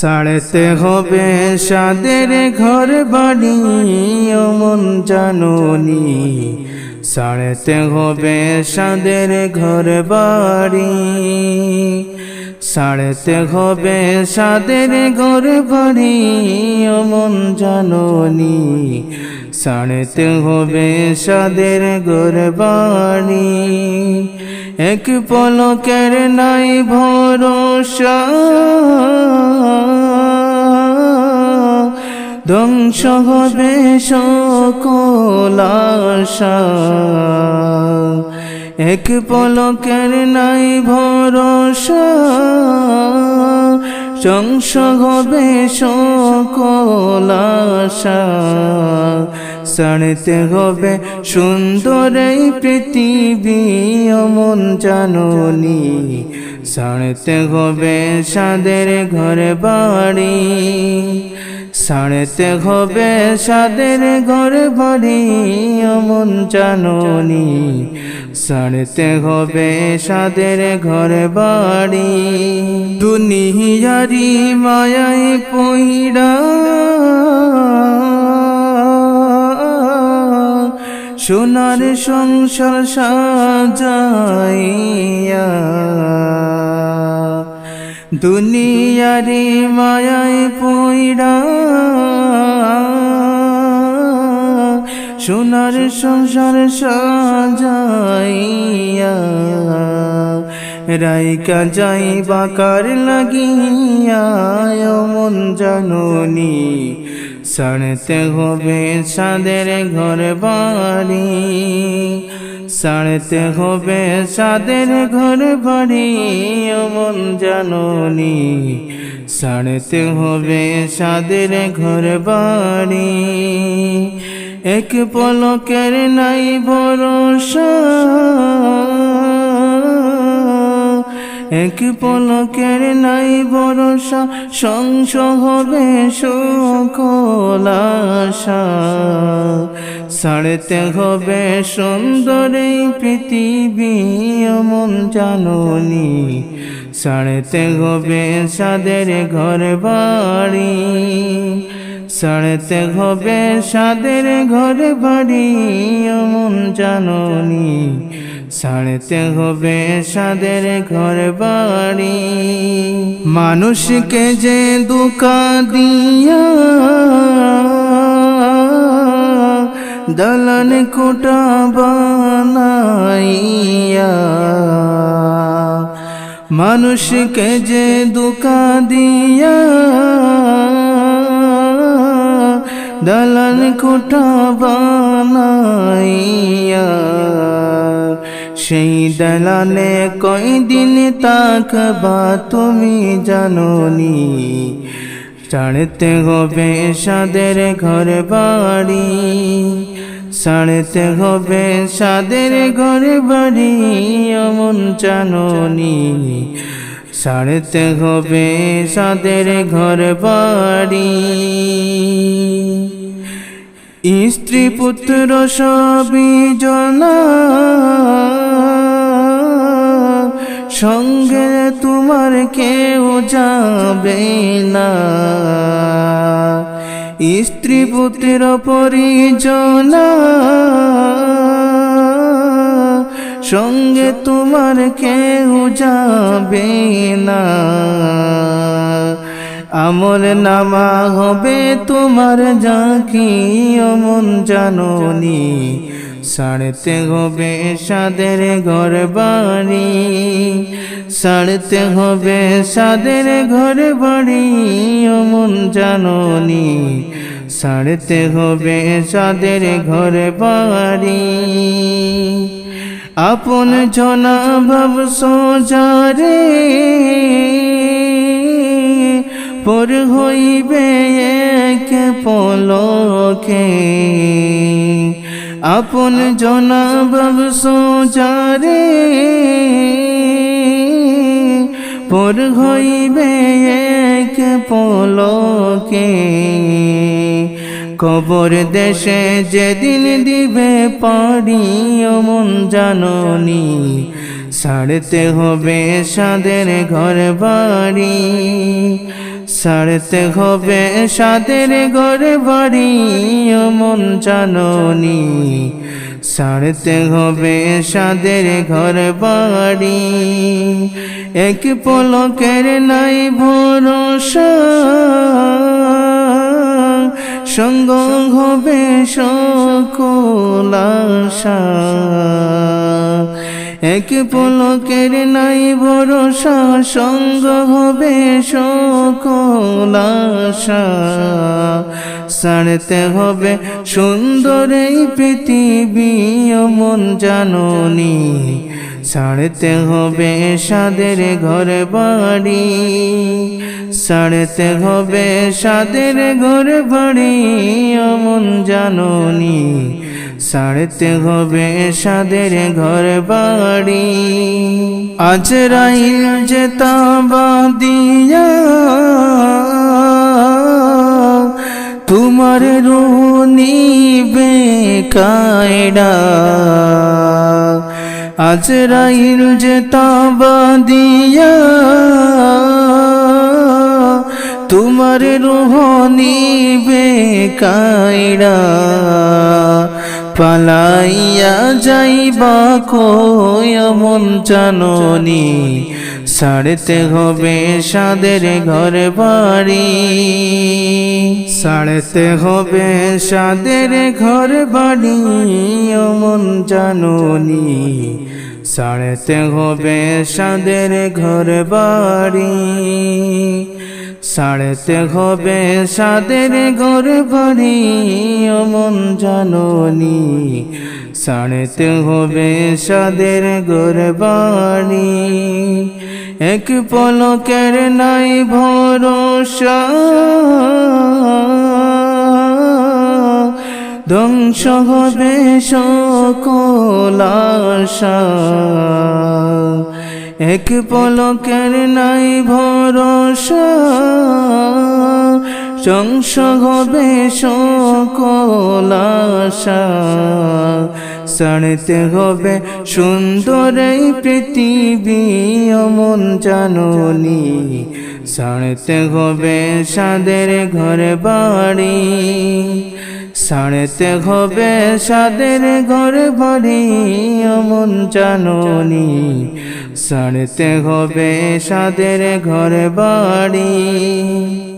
সাড়েতে হবে সাদের ঘর বাড়ি অমন জাননি। সাড়েতে হবে সাদের ঘর বাড়ি সাড়েতে হবে সাদের ঘর বাড়ি অমন জাননি। সাড়েতে হবে সাদের ঘর বাড়ি এক পলকের নাই ভরসা। ধ্বংস হবে সকল এক পলকের নাই ভরসা। ধ্বংস হবে সকল সাড়তে হবে সুন্দর এই পৃথিবী অমন জাননি। সাড়তে হবে সাদের ঘরে বাড়ি সাড়তে হবে সাদের ঘর বাড়ি, অমন জাননি। সাড়তে হবে সাদের ঘর বাড়ি। দুনিয়ারি মায়ায় পইড়া। সোনার সংসার সাজাইয়া। দুনিয়ারি মায়ায় পইড়া। সোনার সংসার সাজাইয়া, রাইকা যাই বাকার লাগিয়া মন জাননি। সাড়তে হবে সাদের ঘর বাড়ি সাড়তে হবে সাদের ঘর বাড়ি, অমন জাননি। সাড়তে হবে সাদের ঘর বাড়ি। এক পলকের নাই ভরসা। এক পলকের নাই ভরসা সংস হবে সকল আশা। সাড়তে হবে সুন্দর পৃথিবী অমন জাননি। সাড়তে হবে সাদের ঘর বাড়ি। সাড়তে হবে সাদের ঘর বাড়ি অমন জাননি। সাড়তে হবে সাদের ঘর বাড়ি মানুষকে যে দুকা দিয়া দলন কোটা বানাইয়া, মানুষকে যে দুকা দিয়া দলন কোটা বানাইয়া সেই দলালে কয়দিন তাকবা তুমি জাননি? চাড়তে হবে সাদের ঘর বাড়ি সাড়তে হবে সাদের ঘর বাড়ি অমন জাননি। সাড়তে হবে সাদের ঘর বাড়ি স্ত্রী পুত্র সবই জনা তোমার কেউ যাবে না। স্ত্রী পুত্র পরিজনা সঙ্গে তোমার কেউ যাবে না। আমল নামা হবে তোমার যাকি অমন জাননি। সাড়তে হবে সাদের ঘর বাড়ি সাড়তে হবে সাদের ঘর বাড়ি অমন জাননি। সাড়তে হবে সাদের ঘর বাড়ি আপন জনা ভাব সোজারে পর হইবে এক পলকে। আপন জনাব সোজারে পর হইবে এক পলকে। কবর দেশে যেদিন দিবে পাড়ি অমন জাননি। সাড়তে হবে সাদের ঘর বাড়ি সারতে হবে সাদের ঘর বাড়ি মন জাননি। সারতে হবে সাদের ঘর বাড়ি, এক পলকের নাই ভরসা। সঙ্গ হবে সকল এক পলকের নাই ভরসা, সঙ্গ হবে সকল আশা সারতে হবে সুন্দর এই পৃথিবী মন জাননি। সারতে হবে সাদের ঘর বাড়ি। সারতে হবে সাদের ঘর বাড়ি ও মন জাননি। সারতে হবে সাদের ঘর বাড়ি আজ রাইল যে তাবা দিয়া, তোমার রুনি বেকায়ডা আজ রাইল যে তাবা দিয়া, তোমার রোহনি বেকায়ডা পালাইয়া যাইবা কই জাননি? সাড়তে হবে সাদের ঘর বাড়ি। সাড়তে হবে সাদের ঘর বাড়ি অমন জাননি। সাড়তে হবে সাদের ঘর বাড়ি। সাড়তে হবে সাদের ঘর বাড়ি মন জাননি। সাড়তে হবে সাদের ঘর বাড়ি এক পলকের নাই ভরসা। ধ্বংস হবে সকল আশা। এক পলকের নাই ভরসা ধ্বংস হবে সকল আশা। সাড়তে হবে সুন্দর এই পৃথিবী, অমন জাননি। সাড়তে হবে সাদের ঘর বাড়ি। সাড়তে হবে সাদের ঘর ভরি অমন জাননি। সাড়েতে হবে সাদের ঘর বাড়ি।